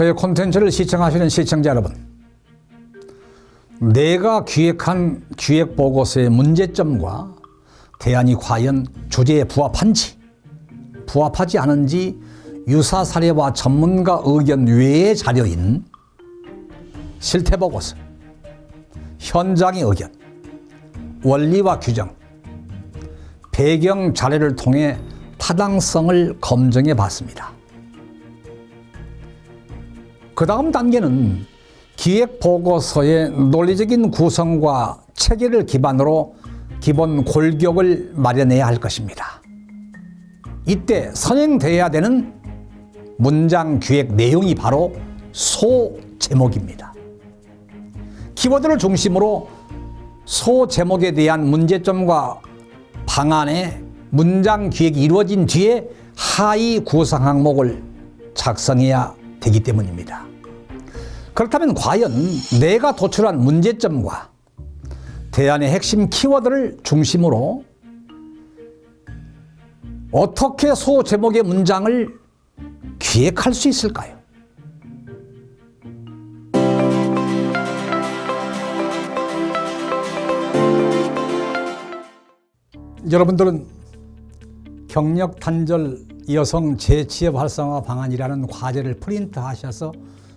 저의 콘텐츠를 시청하시는 시청자 여러분, 내가 기획한 기획 보고서의 문제점과 대안이 과연 주제에 부합한지, 부합하지 않은지 유사 사례와 전문가 의견 외의 자료인 실태 보고서, 현장의 의견, 원리와 규정, 배경 자료를 통해 타당성을 검증해 봤습니다. 그 다음 단계는 기획 보고서의 논리적인 구성과 체계를 기반으로 기본 골격을 마련해야 할 것입니다. 이때 선행되어야 되는 문장 기획 내용이 바로 소 제목입니다. 키워드를 중심으로 소 제목에 대한 문제점과 방안의 문장 기획이 이루어진 뒤에 하위 구성 항목을 작성해야 되기 때문입니다. 그렇다면 과연 내가 도출한 문제점과 대안의 핵심 키워드를 중심으로 어떻게 소 제목의 문장을 기획할 수 있을까요? 여러분들은 경력 단절 여성 재취업 활성화 방안이라는 과제를 프린트 하셔서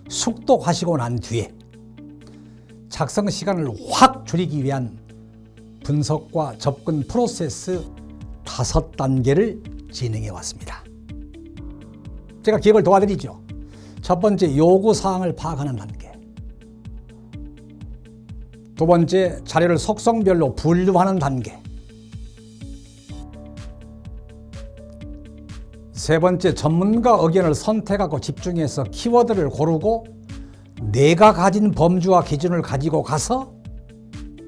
숙독하시고 난 뒤에 작성 시간을 확 줄이기 위한 분석과 접근 프로세스 다섯 단계를 진행해 왔습니다. 제가 기억을 도와드리죠. 첫 번째 요구 사항을 파악하는 단계. 두 번째 자료를 속성별로 분류하는 단계. 세 번째 전문가 의견을 선택하고 집중해서 키워드를 고르고 내가 가진 범주와 기준을 가지고 가서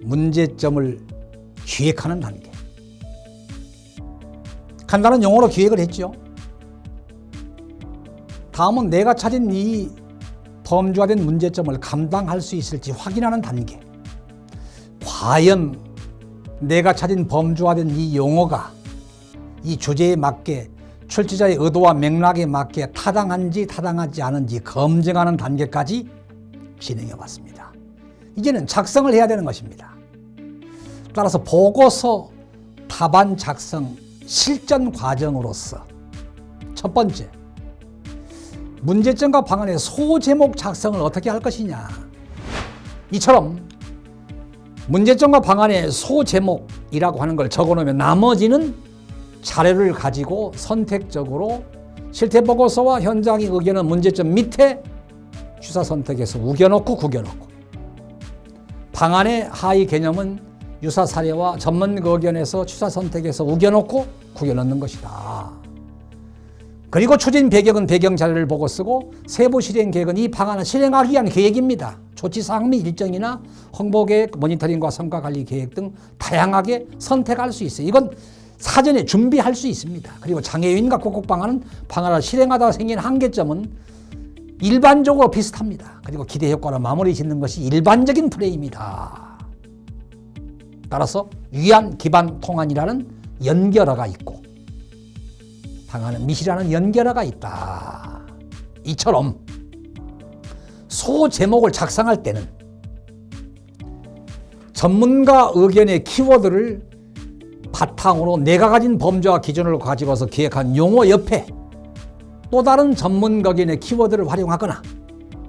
문제점을 기획하는 단계. 간단한 용어로 기획을 했죠. 다음은 내가 찾은 이 범주화된 문제점을 감당할 수 있을지 확인하는 단계. 과연 내가 찾은 범주화된 이 용어가 이 주제에 맞게 출제자의 의도와 맥락에 맞게 타당한지 타당하지 않은지 검증하는 단계까지 진행해 왔습니다. 이제는 작성을 해야 되는 것입니다. 따라서 보고서 답안 작성 실전 과정으로서 첫 번째 문제점과 방안의 소제목 작성을 어떻게 할 것이냐 이처럼 문제점과 방안의 소제목이라고 하는 걸 적어 놓으면 나머지는 자료를 가지고 선택적으로 실태 보고서와 현장의 의견은 문제점 밑에 주사 선택해서 우겨놓고 구겨놓고 방안의 하위 개념은 유사 사례와 전문 의견에서 추사 선택해서 우겨놓고 구겨놓는 것이다. 그리고 추진 배경은 배경 자료를 보고 쓰고 세부 실행 계획은 이 방안을 실행하기 위한 계획입니다. 조치 사항 및 일정이나 홍보 계획, 모니터링과 성과 관리 계획 등 다양하게 선택할 수 있어요. 이건 사전에 준비할 수 있습니다. 그리고 장애인과 극복 방안은 방안을 실행하다가 생긴 한계점은 일반적으로 비슷합니다. 그리고 기대 효과로 마무리 짓는 것이 일반적인 프레임이다. 따라서 위안, 기반, 통안이라는 연결어가 있고 방안은 미시라는 연결어가 있다. 이처럼 소 제목을 작성할 때는 전문가 의견의 키워드를 바탕으로 내가 가진 범죄와 기준을 가지고서 기획한 용어 옆에 또 다른 전문가견의 키워드를 활용하거나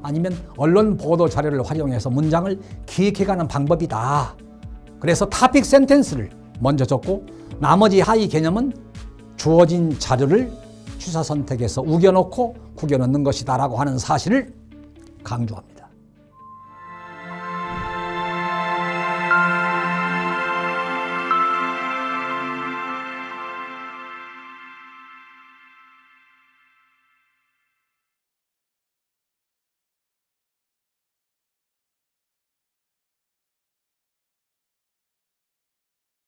아니면 언론 보도 자료를 활용해서 문장을 기획해가는 방법이다. 그래서 타픽 센텐스를 먼저 적고 나머지 하위 개념은 주어진 자료를 주사 선택해서 우겨놓고 구겨넣는 것이다라고 하는 사실을 강조합니다.